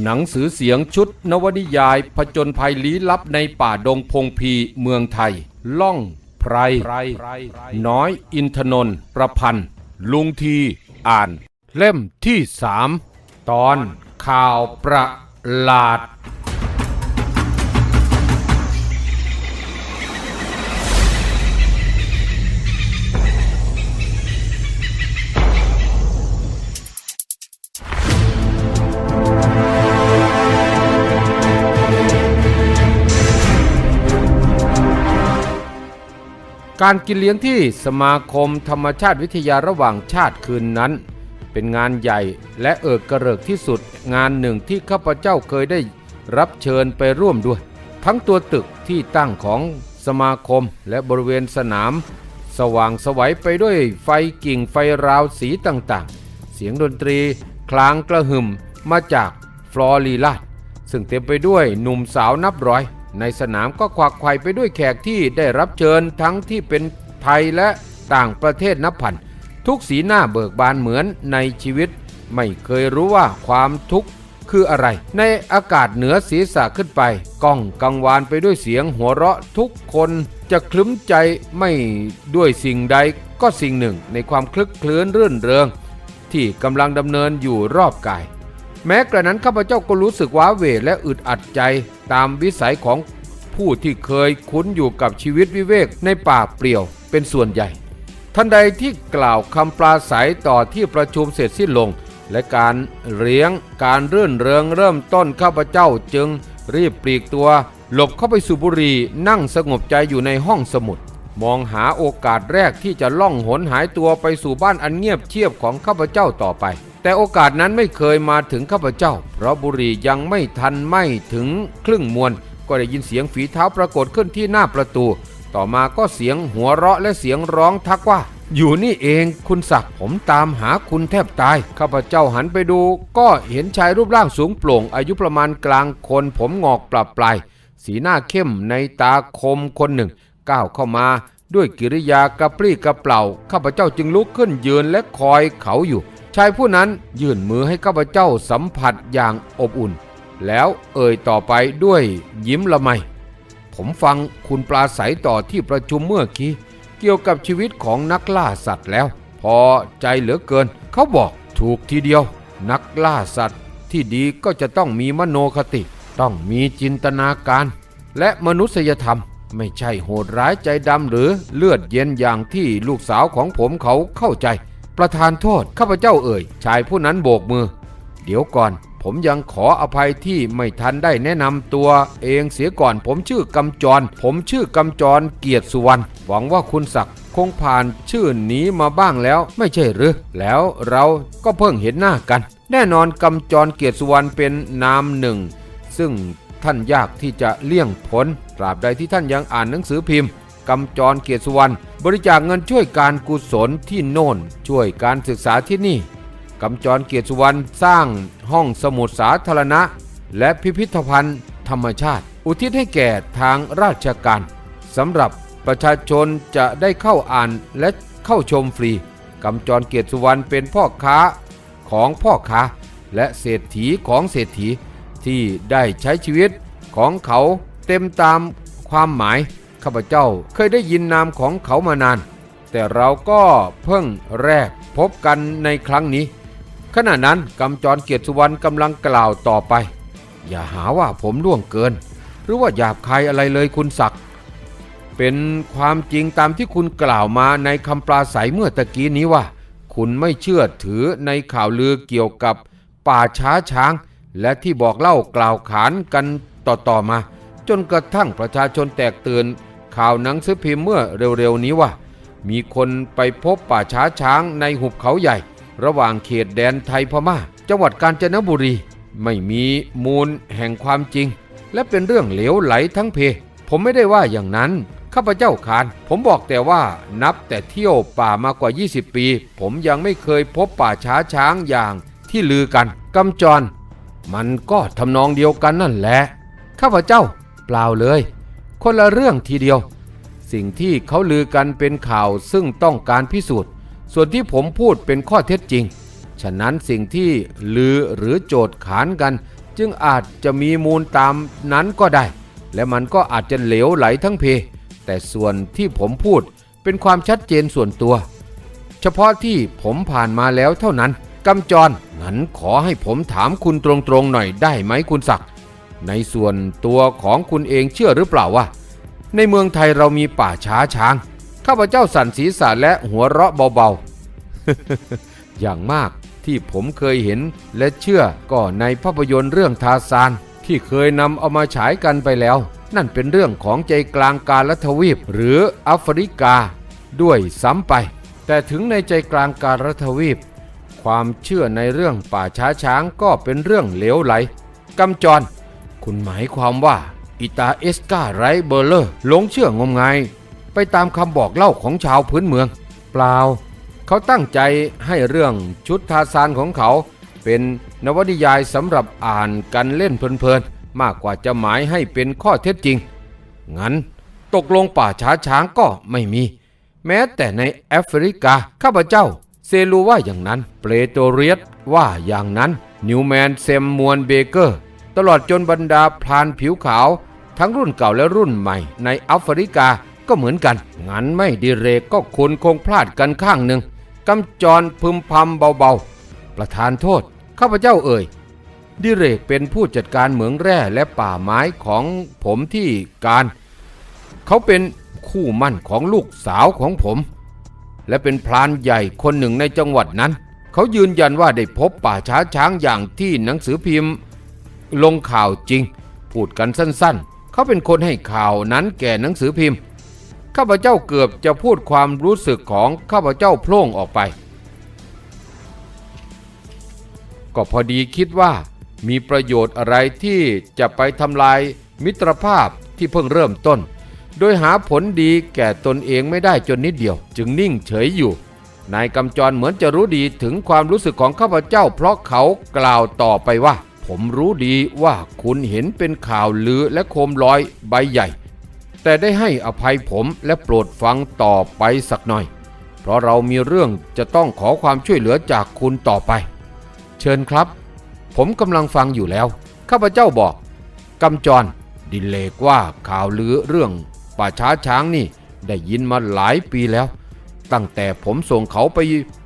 หนังสือเสียงชุดนวนิยายผจญภัยลี้ลับในป่าดงพงพีเมืองไทย ล่องไพรน้อยอินทนนท์ประพันธ์ ลุงทีอ่าน เล่มที่สามตอนข่าวประหลาด การกินเลี้ยงที่สมาคมธรรมชาติวิทยาระหว่างชาติคืนนั้น เป็นงานใหญ่และเอิกกระเริกที่สุดงานหนึ่งที่ข้าพเจ้าเคยได้รับเชิญไปร่วมด้วย ทั้งตัวตึกที่ตั้งของสมาคมและบริเวณสนาม สว่างสวัยไปด้วยไฟกิ่งไฟราวสีต่างๆ เสียงดนตรีคลางกระหึ่มมาจากฟลอรีลาดซึ่งเต็มไปด้วยหนุ่มสาวนับร้อย ในสนามก็ควักไข่ไปด้วยแขกที่ได้รับเชิญทั้งที่เป็นไทยและต่างประเทศนับพัน ทุกสีหน้าเบิกบานเหมือนในชีวิต ไม่เคยรู้ว่าความทุกข์คืออะไร ในอากาศเหนือศีรษะขึ้นไปก้องกังวานไปด้วยเสียงหัวเราะทุกคนจะคลึ้มใจไม่ด้วยสิ่งใดก็สิ่งหนึ่งในความคลึกคลื้นรื่นเริงที่กำลังดำเนินอยู่รอบกาย แม้กระนั้นข้าพเจ้าก็รู้สึกว้าเหวและอึดอัดใจตามวิสัยของผู้ที่เคยคุ้นอยู่กับชีวิตวิเวกในป่าเปลี่ยวเป็นส่วนใหญ่ทันใดที่กล่าวคำปราศัยต่อที่ประชุมเสร็จสิ้นลง และการเลี้ยงการรื่นเริงเริ่มต้นข้าพเจ้าจึงรีบปลีกตัว หลบเข้าไปสู่บุรีนั่งสงบใจอยู่ในห้องสมุด มองหาโอกาสแรกที่จะล่องหนหายตัวไปสู่บ้านอันเงียบเชียบของข้าพเจ้าต่อไป แต่โอกาสนั้นไม่เคยมาถึงข้าพเจ้า เพราะบุรียังไม่ทันไม่ถึงครึ่งมวลก็ได้ยินเสียงฝีเท้าปรากฏขึ้นที่หน้าประตู ต่อมาก็เสียงหัวเราะและเสียงร้องทักว่า อยู่นี่เองคุณศักดิ์ผมตามหาคุณแทบตาย ข้าพเจ้าหันไปดู ก็เห็นชายรูปร่างสูงโปร่ง อายุประมาณกลางคน ผมงอกปรับปลาย สีหน้าเข้มในตาคมคนหนึ่ง ก้าวเข้ามาด้วยกิริยากระปรี้กระเปล่า ข้าพเจ้าจึงลุกขึ้นยืนและคอยเขาอยู่ ชายผู้นั้นยื่นมือให้ข้าพเจ้าสัมผัสอย่างอบอุ่น แล้วเอ่ยต่อไปด้วยยิ้มละไม ผมฟังคุณปลาใสต่อที่ประชุมเมื่อกี้เกี่ยวกับชีวิตของนักล่าสัตว์แล้ว พอใจเหลือเกิน เขาบอกถูกทีเดียว นักล่าสัตว์ที่ดีก็จะต้องมีมโนคติ ต้องมีจินตนาการ และมนุษยธรรมไม่ใช่โหดร้ายใจดำหรือเลือดเย็นอย่างที่ลูกสาวของผมเขาเข้าใจ ประธานโทษข้าพเจ้าเอ่ย ชายผู้นั้นโบกมือ เดี๋ยวก่อน ผมยังขออภัยที่ไม่ทันได้แนะนำตัวเองเสียก่อน ผมชื่อกำจร ผมชื่อกำจรเกียรติสุวรรณหวังว่าคุณศักดิ์คงผ่านชื่อนี้มาบ้างแล้วไม่ใช่หรือ แล้วเราก็เพิ่งเห็นหน้ากัน แน่นอนกำจรเกียรติสุวรรณเป็นนามหนึ่ง ซึ่งท่านยากที่จะเลี่ยงพ้นตราบใดที่ท่านยังอ่านหนังสือพิมพ์ กำจรเกียรติสุวรรณบริจาคเงินช่วยการกุศลที่โน่น ช่วยการศึกษาที่นี่กำจรเกียรติสุวรรณสร้างห้องสมุดสาธารณะ และพิพิธภัณฑ์ธรรมชาติ อุทิศให้แก่ทางราชการสำหรับประชาชนจะได้เข้าอ่านและเข้าชมฟรีกำจรเกียรติสุวรรณเป็นพ่อค้าของพ่อค้า และเศรษฐีของเศรษฐีที่ได้ใช้ชีวิตของเขาเต็มตามความหมาย ข้าพเจ้าเคยได้ยินนามของเขามานาน แต่เราก็เพิ่งแรกพบกันในครั้งนี้ ขณะนั้นกำจรเกียรติสุวรรณกำลังกล่าวต่อไป อย่าหาว่าผมล่วงเกิน หรือว่าหยาบคายอะไรเลยคุณศักดิ์เป็นความจริงตามที่คุณกล่าวมาในคำปราศัยเมื่อตะกี้นี้ว่า คุณไม่เชื่อถือในข่าวลือเกี่ยวกับป่าช้าช้าง และที่บอกเล่ากล่าวขานกันต่อๆมา จนกระทั่งประชาชนแตกตื่น ข่าวหนังสือพิมพ์เมื่อเร็วๆนี้ว่า มีคนไปพบป่าช้าช้างในหุบเขาใหญ่ ระหว่างเขตแดนไทยพม่า จังหวัดกาญจนบุรี ไม่มีมูลแห่งความจริง และเป็นเรื่องเหลวไหลทั้งเพ ผมไม่ได้ว่าอย่างนั้น ข้าพเจ้าคาน ผมบอกแต่ว่านับแต่เที่ยวป่ามากว่า 20 ปี ผมยังไม่เคยพบป่าช้าช้างอย่างที่ลือกันกำจร มันก็ทำนองเดียวกันนั่นแหละ ข้าพเจ้า เปล่าเลย คนละเรื่องทีเดียว สิ่งที่เขาลือกันเป็นข่าวซึ่งต้องการพิสูจน์ ส่วนที่ผมพูดเป็นข้อเท็จจริง ฉะนั้นสิ่งที่ลือหรือโจทย์ขานกัน จึงอาจจะมีมูลตามนั้นก็ได้ และมันก็อาจจะเหลวไหลทั้งเพ แต่ส่วนที่ผมพูดเป็นความชัดเจนส่วนตัว เฉพาะที่ผมผ่านมาแล้วเท่านั้นกำจรงั้นขอให้ผมถามคุณตรงๆหน่อยได้ไหมคุณศักดิ์ ในส่วนตัวของคุณเองเชื่อหรือเปล่าว่า ในเมืองไทยเรามีป่าช้าช้าง ข้าพเจ้าสั่นศีรษะและหัวเราะเบาๆ อย่างมากที่ผมเคยเห็นและเชื่อก็ในภาพยนตร์เรื่องทาซานที่เคยนำเอามาฉายกันไปแล้ว นั่นเป็นเรื่องของใจกลางกาลทวีปหรือแอฟริกา ด้วยซ้ำไป แต่ถึงในใจกลางกาลทวีป ความเชื่อในเรื่องป่าช้าช้างก็เป็นเรื่องเหลวไหลกำจร คุณหมายความว่าอิตาเอสกาไรเบอร์เลอร์หลงเชื่องมงายไปตามคำบอกเล่าของชาวพื้นเมือง เปล่า เขาตั้งใจให้เรื่องชุดทาซานของเขา เป็นนวนิยายสำหรับอ่านกันเล่นเพลินๆ มากกว่าจะหมายให้เป็นข้อเท็จจริง งั้นตกลงป่าช้าช้างก็ไม่มี แม้แต่ในแอฟริกา ข้าพเจ้า เซลูว่าอย่างนั้น เปรโตเรียสว่าอย่างนั้น นิวแมนเซมมวนเบเกอร์ ตลอดจนบรรดาพรานผิวขาว ทั้งรุ่นเก่าและรุ่นใหม่ ในแอฟริกาก็เหมือนกัน งั้นไม่ดีเรกก็คุณคงพลาดกันข้างหนึ่งกำจรพึมพำเบาๆ ประธานโทษ ข้าพเจ้าเอ่ย ดิเรกเป็นผู้จัดการเหมืองแร่และป่าไม้ของผมที่การ เขาเป็นคู่มั่นของลูกสาวของผม และเป็นพรานใหญ่คนหนึ่งในจังหวัดนั้น เขายืนยันว่าได้พบป่าช้าช้างอย่างที่หนังสือพิมพ์ ลงข่าวจริง พูดกันสั้นๆ เขาเป็นคนให้ข่าวนั้นแก่หนังสือพิมพ์ ข้าพเจ้าเกือบจะพูดความรู้สึกของข้าพเจ้าโพล่งออกไป ก็พอดีคิดว่ามีประโยชน์อะไรที่จะไปทำลายมิตรภาพที่เพิ่งเริ่มต้น โดยหาผลดีแก่ตนเองไม่ได้จนนิดเดียว จึงนิ่งเฉยอยู่นายกำจรเหมือนจะรู้ดีถึงความรู้สึกของข้าพเจ้า เพราะเขากล่าวต่อไปว่า ผมรู้ดีว่าคุณเห็นเป็นข่าวลือและโคมลอยใบใหญ่ แต่ได้ให้อภัยผมและโปรดฟังต่อไปสักหน่อย เพราะเรามีเรื่องจะต้องขอความช่วยเหลือจากคุณต่อไป เชิญครับ ผมกำลังฟังอยู่แล้ว ข้าพเจ้าบอกกำจร ดิเลกว่าข่าวลือเรื่องป่าช้าช้างนี่ได้ยินมาหลายปีแล้ว ตั้งแต่ผมส่งเขาไป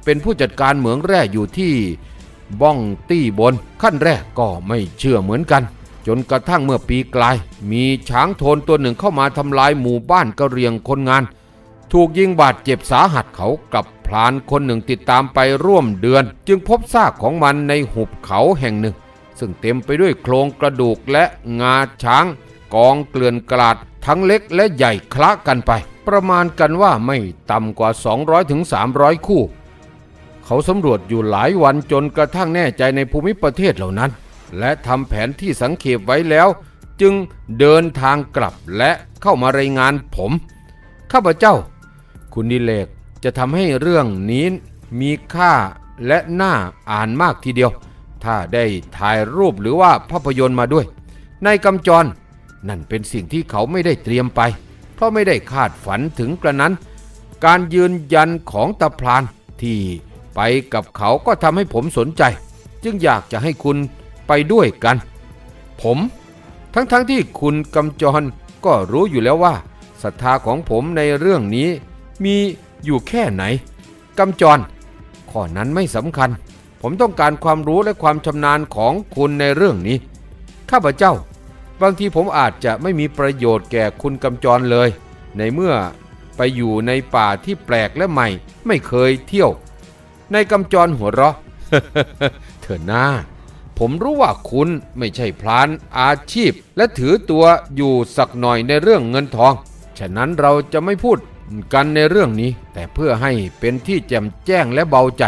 เป็นผู้จัดการเหมืองแร่อยู่ที่ บ้องตี้บน ขั้นแรกก็ไม่เชื่อเหมือนกัน จนกระทั่งเมื่อปีกลาย มีช้างโทนตัวหนึ่งเข้ามาทำลายหมู่บ้านกะเรียงคนงาน ถูกยิงบาดเจ็บสาหัสเขากับพลานคนหนึ่งติดตามไปร่วมเดือน จึงพบซากของมันในหุบเขาแห่งหนึ่ง ซึ่งเต็มไปด้วยโครงกระดูกและงาช้าง กองเกลื่อนกลาดทั้งเล็กและใหญ่คละกันไป ประมาณกันว่าไม่ต่ำกว่า 200-300ถึง300คู่ เขาสำรวจอยู่หลายวันจนกระทั่งแน่ใจในภูมิประเทศเหล่านั้น และทำแผนที่สังเขปไว้แล้ว จึงเดินทางกลับและเข้ามารายงานผม ข้าพเจ้า คุณดิเลกจะทำให้เรื่องนี้มีค่าและน่าอ่านมากทีเดียว ถ้าได้ถ่ายรูปหรือว่าภาพยนตร์มาด้วย ในกำจร นั่นเป็นสิ่งที่เขาไม่ได้เตรียมไป เพราะไม่ได้คาดฝันถึงกระนั้น การยืนยันของตาพลานที่ ไปกับเขาก็ทำให้ผมสนใจ จึงอยากจะให้คุณไปด้วยกัน ผม ทั้งๆทที่คุณกำจรก็รู้อยู่แล้วว่าศรัทธาของผมในเรื่องนี้มีอยู่แค่ไหนกำจร ข้อนั้นไม่สำคัญ ผมต้องการความรู้และความชำนาญของคุณในเรื่องนี้ ข้าพเจ้า บางทีผมอาจจะไม่มีประโยชน์แก่คุณกำจรเลย ในเมื่อไปอยู่ในป่าที่แปลกและใหม่ ไม่เคยเที่ยว ในกำจรหัวเราะเถอหน้า ผมรู้ว่าคุณไม่ใช่พลานอาชีพ และถือตัวอยู่สักหน่อยในเรื่องเงินทอง ฉะนั้นเราจะไม่พูดกันในเรื่องนี้ แต่เพื่อให้เป็นที่แจ่มแจ้งและเบาใจ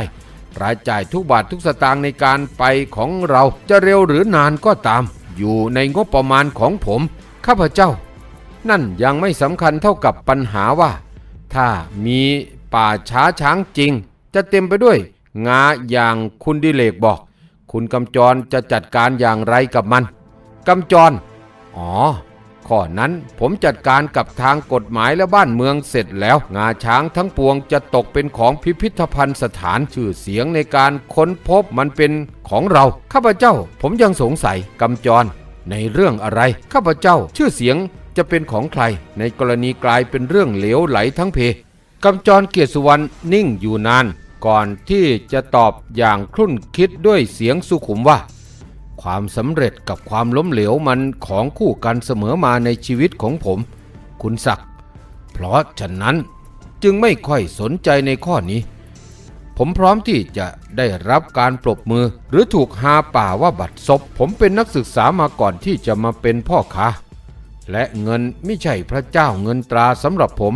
รายจ่ายทุกบาททุกสตางค์ในการไปของเราจะเร็วหรือนานก็ตาม อยู่ในงบประมาณของผม ข้าพเจ้า นั่นยังไม่สำคัญเท่ากับปัญหาว่า ถ้ามีป่าช้าช้างจริง จะเต็มไปด้วยงาอย่างคุณดิเลกบอก คุณกำจรจะจัดการอย่างไรกับมันกำจร อ๋อ ข้อนั้นผมจัดการกับทางกฎหมายและบ้านเมืองเสร็จแล้ว งาช้างทั้งปวงจะตกเป็นของพิพิธภัณฑ์สถานชื่อเสียงในการค้นพบมันเป็นของเรา ข้าพเจ้า ผมยังสงสัยกำจร ในเรื่องอะไร ข้าพเจ้าชื่อเสียงจะเป็นของใคร ในกรณีกลายเป็นเรื่องเหลวไหลทั้งเพ กำจรเกียรติสุวรรณนิ่งอยู่นาน ก่อนที่จะตอบอย่างครุ่นคิดด้วยเสียงสุขุมว่า ความสำเร็จกับความล้มเหลวมันของคู่กันเสมอมาในชีวิตของผม คุณศักดิ์เพราะฉะนั้นจึงไม่ค่อยสนใจในข้อนี้ ผมพร้อมที่จะได้รับการปรบมือ หรือถูกหาป่าว่าบัตรซบผมเป็นนักศึกษามาก่อนที่จะมาเป็นพ่อค้าและเงินไม่ใช่พระเจ้าเงินตราสำหรับผม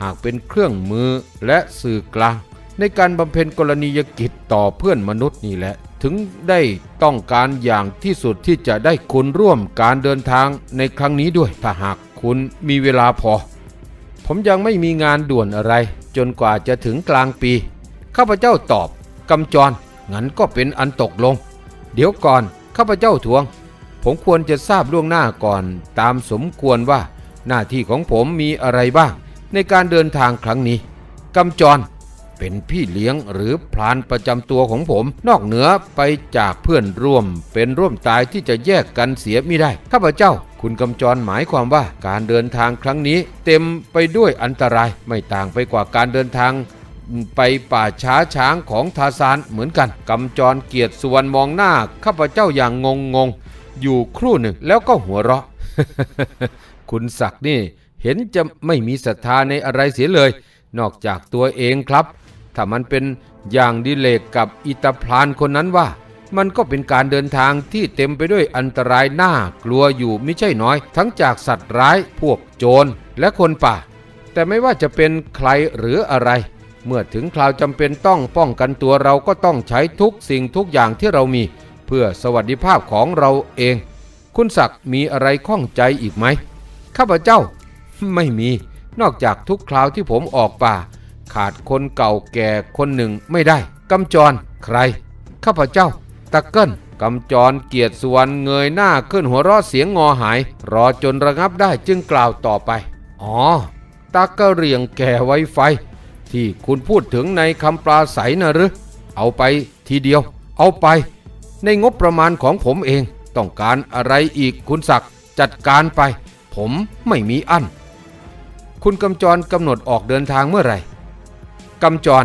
หากเป็นเครื่องมือและสื่อกลางในการบำเพ็ญกรณียกิจต่อเพื่อนมนุษย์นี่แหละ ถึงได้ต้องการอย่างที่สุดที่จะได้คุณร่วมการเดินทางในครั้งนี้ด้วย ถ้าหากคุณมีเวลาพอ ผมยังไม่มีงานด่วนอะไร จนกว่าจะถึงกลางปี ข้าพเจ้าตอบกำจร งั้นก็เป็นอันตกลง เดี๋ยวก่อน ข้าพเจ้าทวง ผมควรจะทราบล่วงหน้าก่อน ตามสมควรว่าหน้าที่ของผมมีอะไรบ้าง ในการเดินทางครั้งนี้กำจรเป็นพี่เลี้ยงหรือพรานประจำตัวของผม นอกเหนือไปจากเพื่อนร่วม เป็นร่วมตายที่จะแยกกันเสียไม่ได้ ข้าพเจ้า คุณกำจรหมายความว่าการเดินทางครั้งนี้ เต็มไปด้วยอันตรายไม่ต่างไปกว่าการเดินทาง ไปป่าช้าช้างของทาซานเหมือนกันกำจรเกียรติสุวรรณมองหน้าข้าพเจ้าอย่างงงงอยู่ครู่หนึ่งแล้วก็หัวเราะ คุณศักดิ์นี่ เห็นจะไม่มีศรัทธาในอะไรเสียเลย นอกจากตัวเองครับ ถ้ามันเป็นอย่างดิเลกกับอิตาพลานคนนั้นว่า มันก็เป็นการเดินทางที่เต็มไปด้วยอันตรายน่ากลัวอยู่ไม่ใช่น้อย ทั้งจากสัตว์ร้ายพวกโจรและคนป่า แต่ไม่ว่าจะเป็นใครหรืออะไร เมื่อถึงคราวจำเป็นต้องป้องกันตัวเราก็ต้องใช้ทุกสิ่งทุกอย่างที่เรามี เพื่อสวัสดิภาพของเราเอง คุณศักดิ์มีอะไรข้องใจอีกไหมข้าพเจ้า ไม่มีนอกจากทุกคราวที่ผมออกป่า ขาดคนเก่าแก่คนหนึ่งไม่ได้กำจรใคร ข้าพเจ้า ตะเกิลกำจรเกียรติสุวรรณเงยหน้าขึ้นหัวราะเสียงงอหาย รอจนระงับได้จึงกล่าวต่อไป อ๋อตากะเรียงแก่ไวไฟ ที่คุณพูดถึงในคำปราศัยนะหรือเอาไปทีเดียว เอาไป ในงบประมาณของผมเอง ต้องการอะไรอีกคุณศักดิ์จัดการไป ผมไม่มีอั้น คุณกำจรกำหนดออกเดินทางเมื่อไหร่กำจร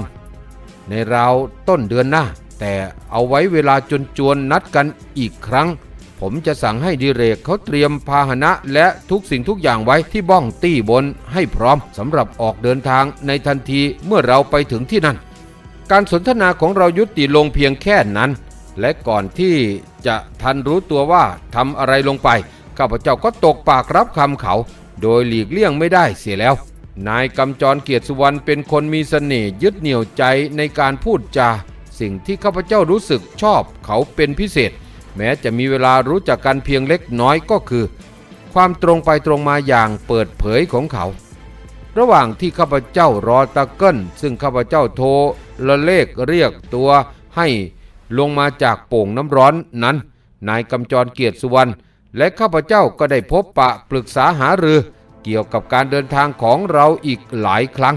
ในราวต้นเดือนหน้า แต่เอาไว้เวลาจนจวนนัดกันอีกครั้ง ผมจะสั่งให้ดิเรกเขาเตรียมพาหนะและทุกสิ่งทุกอย่างไว้ที่บ้องตี้บนให้พร้อมสำหรับออกเดินทางในทันทีเมื่อเราไปถึงที่นั่น การสนทนาของเรายุติลงเพียงแค่นั้น และก่อนที่จะทันรู้ตัวว่าทำอะไรลงไปข้าพเจ้าก็ตกปากรับคำเขา โดยหลีกเลี่ยงไม่ได้เสียแล้ว นายกำจรเกียรติสุวรรณเป็นคนมีเสน่ห์ยึดเหนี่ยวใจในการพูดจา สิ่งที่ข้าพเจ้ารู้สึกชอบเขาเป็นพิเศษ แม้จะมีเวลารู้จักกันเพียงเล็กน้อยก็คือ ความตรงไปตรงมาอย่างเปิดเผยของเขา ระหว่างที่ข้าพเจ้ารอตะเกิลซึ่งข้าพเจ้าโทรละเลขเรียกตัวให้ลงมาจากโป่งน้ำร้อนนั้น นายกำจรเกียรติสุวรรณ และข้าพเจ้าก็ได้พบปะปรึกษาหารือ เกี่ยวกับการเดินทางของเราอีกหลายครั้ง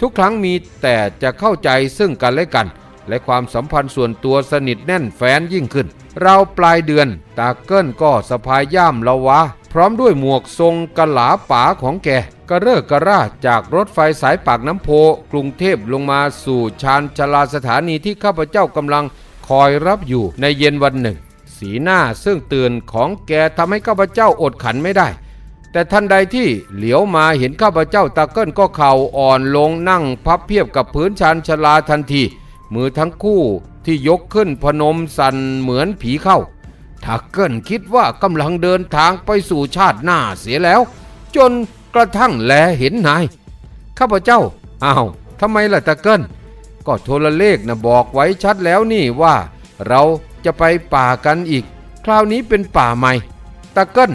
ทุกครั้งมีแต่จะเข้าใจซึ่งกันและกัน และความสัมพันธ์ส่วนตัวสนิทแน่นแฟ้นยิ่งขึ้น เราปลายเดือนตาเกิลก็สะพายย่ามละวะ พร้อมด้วยหมวกทรงกะหลาป๋าของแกกระเริกกระราจากรถไฟสายปากน้ำโพ กรุงเทพลงมาสู่ชานชาลาสถานีที่ข้าพเจ้ากำลังคอยรับอยู่ในเย็นวันหนึ่ง สีหน้าซึ่งตื่นของแกทำให้ข้าพเจ้าอดขันไม่ได้ แต่ทันใดที่เหลียวมาเห็นข้าพเจ้าตาเกิลก็เข่าอ่อนลงนั่งพับเพียบกับพื้นชานชลาทันที มือทั้งคู่ที่ยกขึ้นพนมสั่นเหมือนผีเข้าทักเกิลคิดว่ากำลังเดินทางไปสู่ชาติหน้าเสียแล้ว จนกระทั่งแลเห็นนาย ข้าพเจ้าอ้าวทำไมล่ะตะเกิลก็โทรเลขนะบอกไว้ชัดแล้วนี่ว่า เรา จะไปป่ากันอีก คราวนี้เป็นป่าใหม่ตะเกิล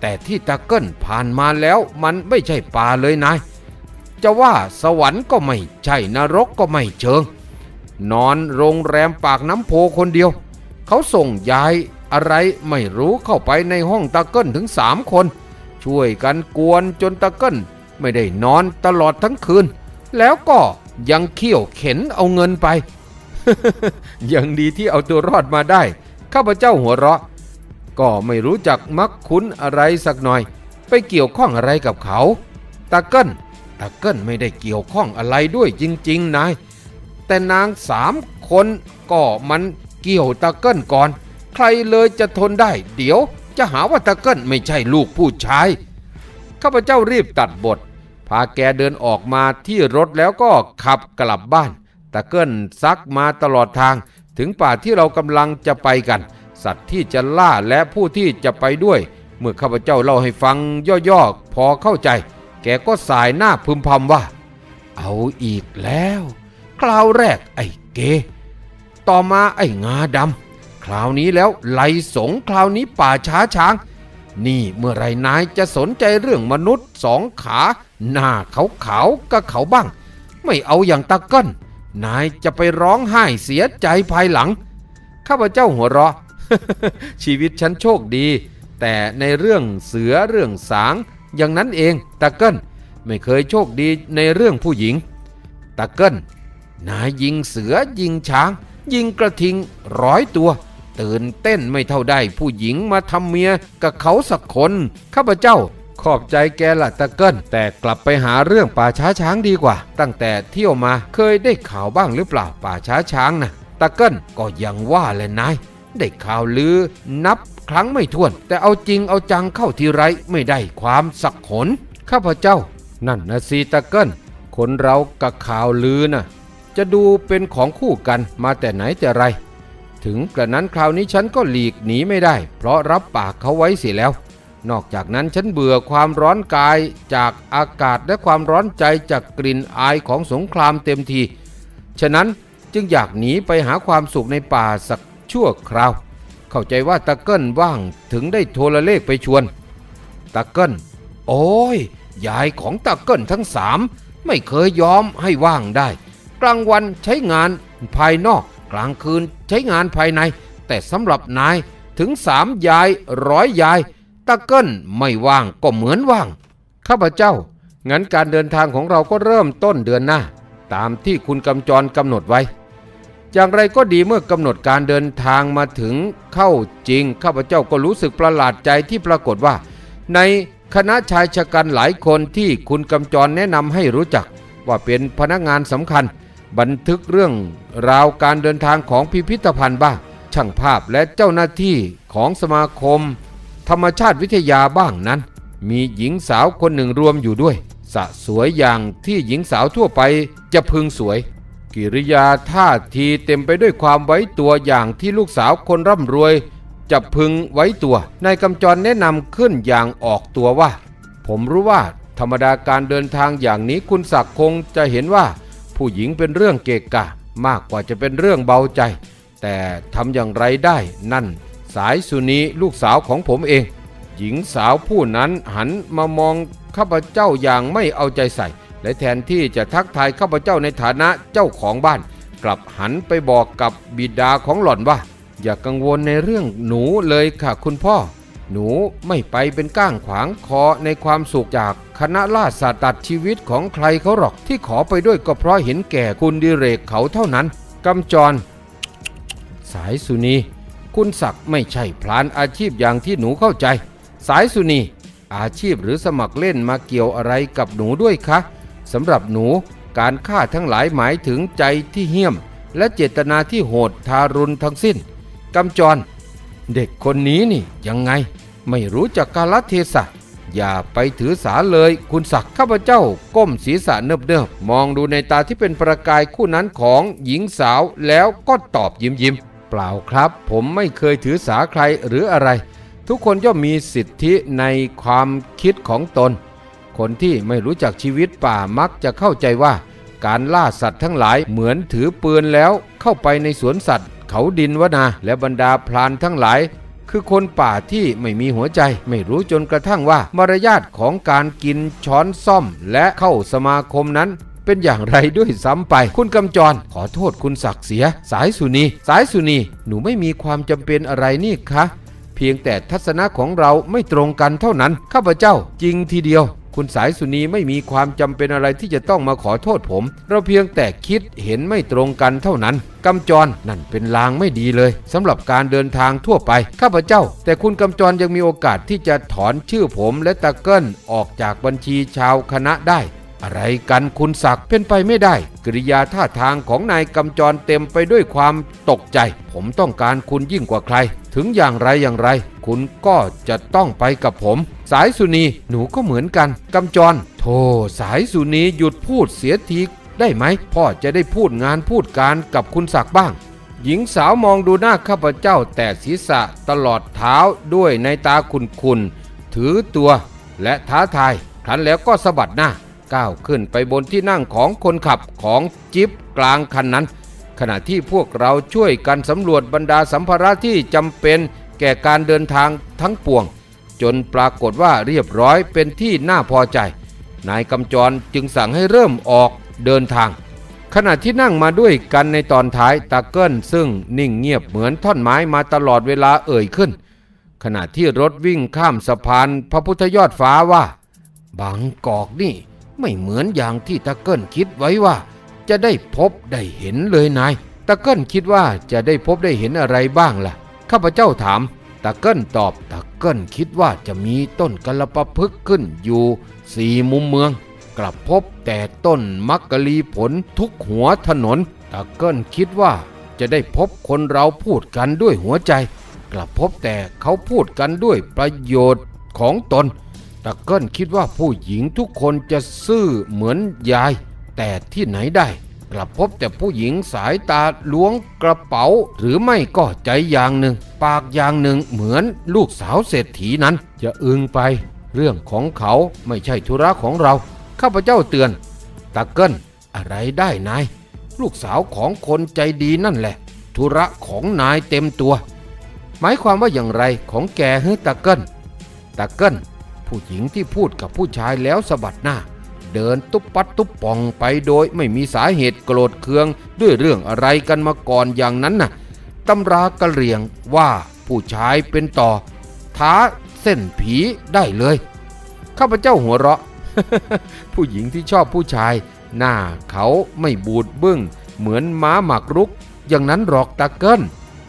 แต่ที่ตะเกิลผ่านมาแล้วมันไม่ใช่ป่าเลยนายจะว่าสวรรค์ก็ไม่ใช่นรกก็ไม่เชิง นอนโรงแรมปากน้ำโพคนเดียว เขาส่งยายอะไรไม่รู้เข้าไปในห้องตะเกิลถึงสามคน ช่วยกันกวนจนตะเกิ้ลไม่ได้นอนตลอดทั้งคืน แล้วก็ยังเขี่ยวเข็นเอาเงินไป ยังดีที่เอาตัวรอดมาได้ ข้าพเจ้าหัวเราะ ก็ไม่รู้จักมักคุ้นอะไรสักหน่อย ไปเกี่ยวข้องอะไรกับเขาตะเกิ้ลตะเกิ้ลไม่ได้เกี่ยวข้องอะไรด้วยจริงๆนาย แต่นางสามคนก็มันเกี่ยวตะเกิ้ลก่อน ใครเลยจะทนได้ เดี๋ยวจะหาว่าตะเกิ้ลไม่ใช่ลูกผู้ชาย ข้าพเจ้ารีบตัดบท พาแกเดินออกมาที่รถแล้วก็ขับกลับบ้าน ตะเกิ้ลซักมาตลอดทาง ถึงป่าที่เรากำลังจะไปกัน สัตว์ที่จะล่าและผู้ที่จะไปด้วย เมื่อข้าพเจ้าเล่าให้ฟังย่อๆพอเข้าใจ แกก็สายหน้าพึมพำว่า เอาอีกแล้ว คราวแรกไอ้เก ต่อมาไอ้งาดำคราวนี้แล้วไหลสงคราวนี้ป่าช้าช้างนี่เมื่อไรนายจะสนใจเรื่องมนุษย์สองขา หน้าเขาขาวๆกับเขาบ้าง ไม่เอาอย่างตะก้น นายจะไปร้องไห้เสียใจภายหลัง ข้าพเจ้าหัวเราะ ชีวิตฉันโชคดี แต่ในเรื่องเสือเรื่องสาง อย่างนั้นเองตะเกิ้ลไม่เคยโชคดีในเรื่องผู้หญิงตะเกิ้ลนายยิงเสือยิงช้าง ยิงกระทิงร้อยตัว ตื่นเต้นไม่เท่าได้ผู้หญิงมาทำเมียกับเขาสักคน ข้าพเจ้า ขอบใจแกละตะเกิลแต่กลับไปหาเรื่องป่าช้าช้างดีกว่า ตั้งแต่เที่ยวมาเคยได้ข่าวบ้างหรือเปล่าป่าช้าช้างนะตะเกิลก็ยังว่าเลยนายได้ข่าวลือนับครั้งไม่ถ้วน แต่เอาจริงเอาจังเข้าทีไรไม่ได้ความสักหนข้าพเจ้า นั่นนะซีตะเกิลคนเรากับข่าวลือน่ะจะดูเป็นของคู่กันมาแต่ไหนแต่ไร ถึงกระนั้นคราวนี้ฉันก็หลีกหนีไม่ได้ เพราะรับปากเขาไว้เสียแล้ว นอกจากนั้นฉันเบื่อความร้อนกายจากอากาศและความร้อนใจจากกลิ่นอายของสงครามเต็มที ฉะนั้นจึงอยากหนีไปหาความสุขในป่าสักชั่วคราว เข้าใจว่าตะเกิ้ลว่างถึงได้โทรเลขไปชวน ตะเกิ้ลโอ้ยยายของตะเกิ้ลทั้งสามไม่เคยยอมให้ว่างได้ กลางวันใช้งานภายนอก กลางคืนใช้งานภายใน แต่สำหรับนายถึงสามยายร้อยยาย ตะเกิ้ลไม่ว่างก็เหมือนว่าง ข้าพเจ้า งั้นการเดินทางของเราก็เริ่มต้นเดือนหน้า ตามที่คุณกำจรกำหนดไว้ อย่างไรก็ดีเมื่อกำหนดการเดินทางมาถึงเข้าจริง ข้าพเจ้าก็รู้สึกประหลาดใจที่ปรากฏว่า ในคณะชายชะกันหลายคนที่คุณกำจรแนะนำให้รู้จัก ว่าเป็นพนักงานสำคัญ บันทึกเรื่องราวการเดินทางของพิพิธภัณฑ์บ้างช่างภาพและเจ้าหน้าที่ของสมาคม ธรรมชาติวิทยาบ้างนั้น มีหญิงสาวคนหนึ่งรวมอยู่ด้วย สะสวยอย่างที่หญิงสาวทั่วไปจะพึงสวย กิริยาท่าทีเต็มไปด้วยความไว้ตัวอย่างที่ลูกสาวคนร่ำรวย จะพึงไว้ตัวนายกำจรแนะนำขึ้นอย่างออกตัวว่า ผมรู้ว่าธรรมดาการเดินทางอย่างนี้คุณศักดิ์คงจะเห็นว่า ผู้หญิงเป็นเรื่องเกะกะ มากกว่าจะเป็นเรื่องเบาใจ แต่ทำอย่างไรได้นั่น สายสุนีลูกสาวของผมเอง หญิงสาวผู้นั้นหันมามองข้าพเจ้าอย่างไม่เอาใจใส่ และแทนที่จะทักทายข้าพเจ้าในฐานะเจ้าของบ้าน กลับหันไปบอกกับบิดาของหล่อนว่า อย่ากังวลในเรื่องหนูเลยค่ะคุณพ่อ หนูไม่ไปเป็นก้างขวางคอในความสุขจากคณะล่าสัตว์ตัดชีวิตของใครเขาหรอกที่ขอไปด้วยก็เพราะเห็นแก่คุณดิเรกเขาเท่านั้นกำจร สายสุนี คุณศักดิ์ไม่ใช่พลานอาชีพอย่างที่หนูเข้าใจ สายสุนี อาชีพหรือสมัครเล่นมาเกี่ยวอะไรกับหนูด้วยคะสำหรับหนูการฆ่าทั้งหลายหมายถึงใจที่เหี้ยม และเจตนาที่โหดทารุณทั้งสิ้นกำจร เด็กคนนี้นี่ยังไง ไม่รู้จักกาลเทศะอย่าไปถือสาเลยคุณศักดิ์ข้าพเจ้าก้มศีรษะเนิบๆมองดูในตาที่เป็นประกายคู่นั้นของหญิงสาวแล้วก็ตอบยิ้มยิ้ม เปล่าครับ ผมไม่เคยถือสาใครหรืออะไร ทุกคนย่อมมีสิทธิในความคิดของตน คนที่ไม่รู้จักชีวิตป่ามักจะเข้าใจว่า การล่าสัตว์ทั้งหลายเหมือนถือปืนแล้วเข้าไปในสวนสัตว์ เขาดินวนาและบรรดาพรานทั้งหลาย คือคนป่าที่ไม่มีหัวใจ ไม่รู้จนกระทั่งว่ามารยาทของการกินช้อนซ่อมและเข้าสมาคมนั้น เป็นอย่างไรด้วยซ้ำไป คุณกำจร ขอโทษคุณศักดิ์เสีย สายสุนี สายสุนี หนูไม่มีความจำเป็นอะไรนี่คะเพียงแต่ทัศนะของเราไม่ตรงกันเท่านั้น ข้าพเจ้าจริงทีเดียว คุณสายสุนีไม่มีความจำเป็นอะไรที่จะต้องมาขอโทษผม เราเพียงแต่คิดเห็นไม่ตรงกันเท่านั้นกำจรนั่นเป็นลางไม่ดีเลยสำหรับการเดินทางทั่วไปข้าพเจ้า แต่คุณกำจรยังมีโอกาสที่จะถอนชื่อผมและตะเกิลออกจากบัญชีชาวคณะได้ อะไรกันคุณศักดิ์เป็นไปไม่ได้ กริยาท่าทางของนายกำจรเต็มไปด้วยความตกใจ ผมต้องการคุณยิ่งกว่าใคร ถึงอย่างไรอย่างไร คุณก็จะต้องไปกับผม สายสุนีหนูก็เหมือนกันกำจรโธ่สายสุนีหยุดพูดเสียทีได้ไหมพ่อจะได้พูดงานพูดการกับคุณศักดิ์บ้าง หญิงสาวมองดูหน้าข้าพเจ้าแต่ศีรษะตลอดเท้าด้วยในตาคุนคุนถือตัวและท้าทายครั้นแล้วก็สะบัดหน้า ก้าวขึ้นไปบนที่นั่งของคนขับของจิ๊บกลางคันนั้น ขณะที่พวกเราช่วยกันสำรวจบรรดาสัมภาระที่จำเป็นแก่การเดินทางทั้งปวง จนปรากฏว่าเรียบร้อยเป็นที่น่าพอใจ นายกำจรจึงสั่งให้เริ่มออกเดินทาง ขณะที่นั่งมาด้วยกันในตอนท้ายตาเกิลซึ่งนิ่งเงียบเหมือนท่อนไม้มาตลอดเวลาเอ่ยขึ้น ขณะที่รถวิ่งข้ามสะพานพระพุทธยอดฟ้าว่าบางกอกนี่ ไม่เหมือนอย่างที่ตะเกิลคิดไว้ว่า จะได้พบได้เห็นเลยนายตะเกิลคิดว่าจะได้พบได้เห็นอะไรบ้างล่ะ ข้าพเจ้าถามตะเกิลตอบตะเกิลคิดว่าจะมีต้นกะละปะพึกขึ้นอยู่สี่มุมเมือง กลับพบแต่ต้นมักกะลีผลทุกหัวถนนตะเกิลคิดว่าจะได้พบคนเราพูดกันด้วยหัวใจ กลับพบแต่เขาพูดกันด้วยประโยชน์ของตน ตะเกิลคิดว่าผู้หญิงทุกคนจะซื่อเหมือนยาย แต่ที่ไหนได้ กลับพบแต่ผู้หญิงสายตาล้วงกระเป๋า หรือไม่ก็ใจอย่างหนึ่ง ปากอย่างหนึ่งเหมือนลูกสาวเศรษฐีนั้น จะอึงไป เรื่องของเขาไม่ใช่ธุระของเรา ข้าพเจ้าเตือน ตะเกิลอะไรได้นาย ลูกสาวของคนใจดีนั่นแหละ ธุระของนายเต็มตัว หมายความว่าอย่างไรของแกเฮ้ตะเกิลตะเกิล ผู้หญิงที่พูดกับผู้ชายแล้วสะบัดหน้า เดินตุ๊บปัดตุ๊บป่องไปโดยไม่มีสาเหตุโกรธเคืองด้วยเรื่องอะไรกันมาก่อนอย่างนั้นน่ะตำรากระเรียงว่าผู้ชายเป็นต่อ ท้าเส้นผีได้เลย ข้าพเจ้าหัวเราะ ผู้หญิงที่ชอบผู้ชาย หน้าเขาไม่บูดบึ้ง เหมือนม้าหมักรุก อย่างนั้นหรอกตะเกิล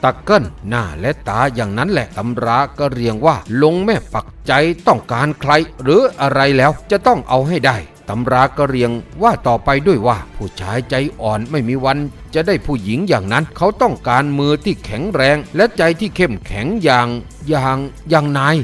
ตะเกิลหน้าและตาอย่างนั้นแหละตำราก็เรียงว่าลงแม่ปักใจต้องการใคร หรืออะไรแล้วจะต้องเอาให้ได้ตำราก็เรียงว่าต่อไปด้วยว่า ผู้ชายใจอ่อนไม่มีวัน จะได้ผู้หญิงอย่างนั้น เขาต้องการมือที่แข็งแรง และใจที่เข้มแข็งอย่างอย่างอย่างนาย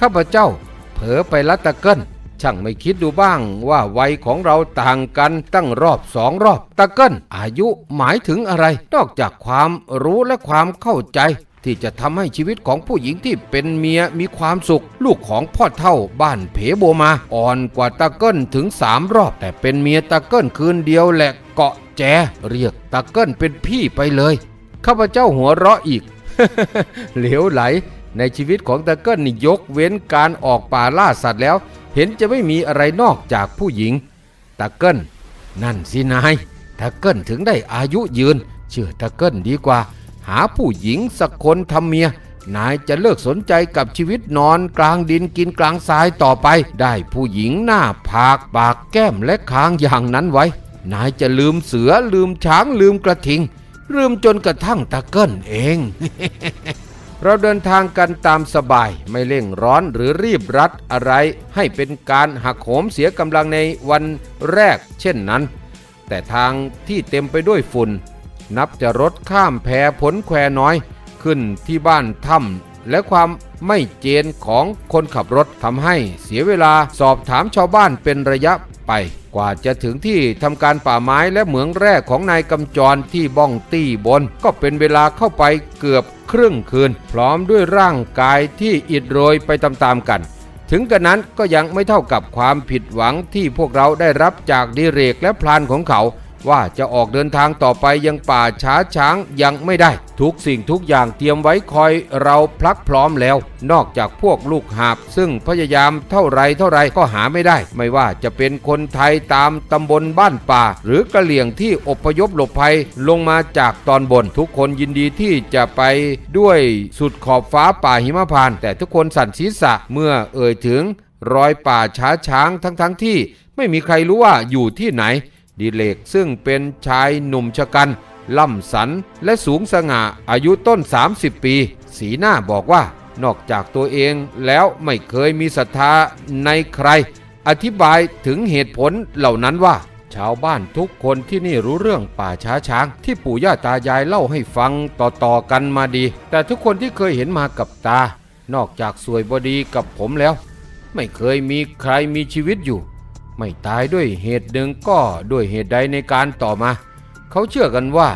ข้าพเจ้า เผลอไปละตะเกิล ช่างไม่คิดดูบ้างว่าวัยของเราต่างกันตั้งรอบสองรอบ ตะเกิลอายุหมายถึงอะไร นอกจากความรู้และความเข้าใจ ที่จะทำให้ชีวิตของผู้หญิงที่เป็นเมียมีความสุข ลูกของพ่อเท่าบ้านเพโบมา อ่อนกว่าตะเกิลถึงสามรอบ แต่เป็นเมียตะเกิลคืนเดียวแหละเกาะแจ เรียกตะเกิลเป็นพี่ไปเลยข้าพเจ้าหัวเราะอีกเหลวไหล ในชีวิตของตะเกิลนี่ยกเว้นการออกป่าล่าสัตว์แล้ว เห็นจะไม่มีอะไรนอกจากผู้หญิงตะเกิลนั่นสินายตะเกิลถึงได้อายุยืน เชื่อตะเกิลดีกว่า หาผู้หญิงสักคนทำเมีย นายจะเลิกสนใจกับชีวิตนอนกลางดินกินกลางทรายต่อไป ได้ผู้หญิงหน้าผากปากแก้มและคางอย่างนั้นไว้ นายจะลืมเสือลืมช้างลืมกระทิงลืมจนกระทั่งตะเกิลเอง เราเดินทางกันตามสบายไม่เร่งร้อนหรือรีบรัดอะไร ให้เป็นการหักโหมเสียกำลังในวันแรกเช่นนั้น แต่ทางที่เต็มไปด้วยฝุ่น นับจะรถข้ามแพผลแควน้อย ขึ้นที่บ้านถ้ำและความไม่เจนของคนขับรถทำให้เสียเวลาสอบถามชาวบ้านเป็นระยะ ไป กว่าจะถึงที่ทำการป่าไม้และเหมืองแร่ของนายกำจรที่บ้องตี้บน ก็เป็นเวลาเข้าไปเกือบครึ่งคืน พร้อมด้วยร่างกายที่อิดโรยไปตามๆกัน ถึงกระนั้นก็ยังไม่เท่ากับความผิดหวังที่พวกเราได้รับจากดิเรกและพลานของเขา ว่าจะออกเดินทางต่อไปยังป่าช้าช้างยังไม่ได้ ทุกสิ่งทุกอย่างเตรียมไว้คอยเราพลักพร้อมแล้ว นอกจากพวกลูกหาบ ซึ่งพยายามเท่าไรเท่าไรก็หาไม่ได้ ไม่ว่าจะเป็นคนไทยตามตำบลบ้านป่า หรือกระเหลี่ยงที่อพยพหลบภัยลงมาจากตอนบน ทุกคนยินดีที่จะไปด้วยสุดขอบฟ้าป่าหิมพานแต่ทุกคนสั่นศีรษะเมื่อเอ่ยถึงรอยป่าช้าช้างทั้งๆทที่ไม่มีใครรู้ว่าอยู่ที่ไหน ดิเลกซึ่งเป็นชายหนุ่มชะกัน ล่ำสันและสูงสง่าอายุต้น 30 ปี สีหน้าบอกว่านอกจากตัวเองแล้วไม่เคยมีศรัทธาในใคร อธิบายถึงเหตุผลเหล่านั้นว่า ชาวบ้านทุกคนที่นี่รู้เรื่องป่าช้าช้าง ที่ปู่ย่าตายายเล่าให้ฟังต่อๆกันมาดี แต่ทุกคนที่เคยเห็นมากับตา นอกจากสวยบดีกับผมแล้ว ไม่เคยมีใครมีชีวิตอยู่ ไม่ตายด้วยเหตุหนึ่งก็ด้วยเหตุใดในการต่อมา เขาเชื่อกันว่า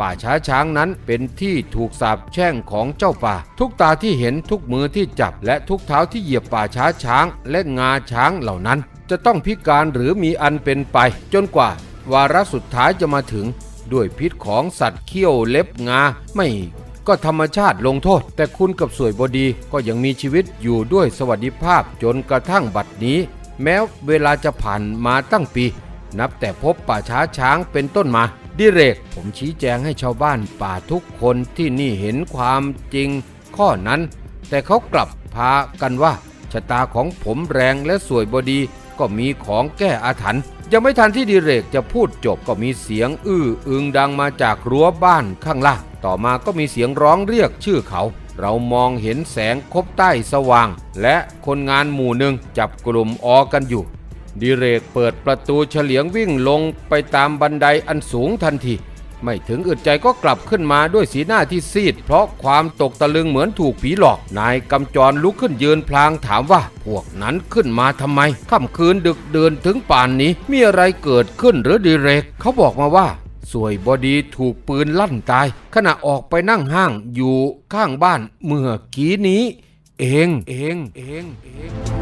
ป่าช้าช้างนั้นเป็นที่ถูกสาปแช่งของเจ้าป่า ทุกตาที่เห็นทุกมือที่จับ และทุกเท้าที่เหยียบป่าช้าช้างและงาช้างเหล่านั้น จะต้องพิการหรือมีอันเป็นไป จนกว่าวาระสุดท้ายจะมาถึง ด้วยพิษของสัตว์เขี้ยวเล็บงาไม่ก็ธรรมชาติลงโทษ แต่คุณกับสวยบดีก็ยังมีชีวิตอยู่ด้วยสวัสดิภาพจนกระทั่งบัดนี้ แม้เวลาจะผ่านมาตั้งปี นับแต่พบป่าช้าช้างเป็นต้นมา ดิเรกผมชี้แจงให้ชาวบ้านป่าทุกคนที่นี่เห็นความจริงข้อนั้น แต่เขากลับพากันว่าชะตาของผมแรงและสวยบดีก็มีของแก้อาถรรพ์ยังไม่ทันที่ดิเรกจะพูดจบก็มีเสียงอื้ออึงดังมาจากรั้วบ้านข้างล่างต่อมาก็มีเสียงร้องเรียกชื่อเขา เรามองเห็นแสงคบใต้สว่าง และคนงานหมู่หนึ่งจับกลุ่มออกันอยู่ ดิเรกเปิดประตูเฉลียงวิ่งลงไปตามบันไดอันสูงทันที ไม่ถึงอึดใจก็กลับขึ้นมาด้วยสีหน้าที่ซีด เพราะความตกตะลึงเหมือนถูกผีหลอก นายกำจรลุกขึ้นยืนพลางถามว่า พวกนั้นขึ้นมาทำไมค่ำคืนดึกเดินถึงป่านนี้มีอะไรเกิดขึ้นหรือดิเรก เขาบอกมาว่า สวยบอดีถูกปืนลั่นตาย ขณะออกไปนั่งห้างอยู่ข้างบ้านเมื่อกี้นี้ เองเองเองเอง